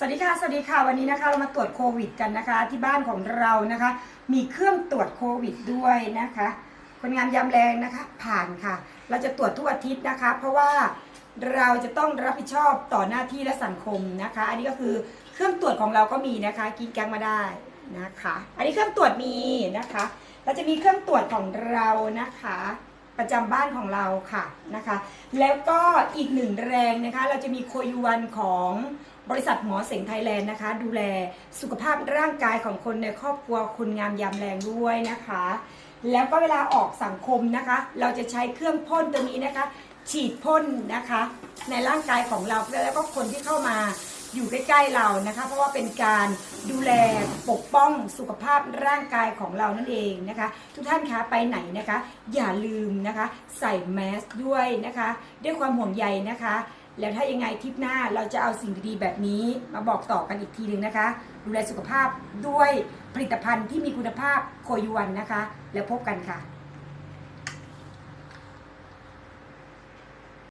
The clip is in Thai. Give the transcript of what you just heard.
สวัสดีค่ะ สวัสดีค่ะ วันนี้นะคะเรามาตรวจโควิดกันนะคะ ที่บ้านของเรานะคะ มีเครื่องตรวจโควิดด้วยนะคะคนงานยามแรงนะคะ ผ่านค่ะ เราจะตรวจทุกอาทิตย์นะคะ เพราะว่าเราจะต้องรับผิดชอบต่อหน้าที่และสังคมนะคะ อันนี้ก็คือเครื่องตรวจของเราก็มีนะคะ กินแกงมาได้นะคะ อันนี้เครื่องตรวจมีนะคะ เราจะมีเครื่องตรวจของเรานะคะ ประจำบ้านของเราค่ะนะคะ แล้วก็อีกหนึ่งแรงนะคะ เราจะมีโคยูวันของ บริษัทหมอเสงไทยแลนด์นะคะ ดูแลสุขภาพร่างกายของคนในครอบครัวคุณงามยามแรงด้วยนะคะ แล้วก็เวลาออกสังคมนะคะ เราจะใช้เครื่องพ่นตัวนี้นะคะ ฉีดพ่นนะคะ ในร่างกายของเราแล้วก็คนที่เข้ามาอยู่ใกล้ๆเรานะคะ เพราะว่าเป็นการดูแลปกป้องสุขภาพร่างกายของเรานั่นเองนะคะ ทุกท่านคะไปไหนนะคะ อย่าลืมนะคะ ใส่แมสด้วยนะคะ ด้วยความห่วงใยนะคะ แล้วถ้ายังไงทริปหน้าเราจะเอาสิ่งดีๆแบบนี้มาบอกต่อกันอีกทีหนึ่งนะคะ ดูแลสุขภาพด้วยผลิตภัณฑ์ที่มีคุณภาพโคยวันนะคะ แล้วพบกันค่ะ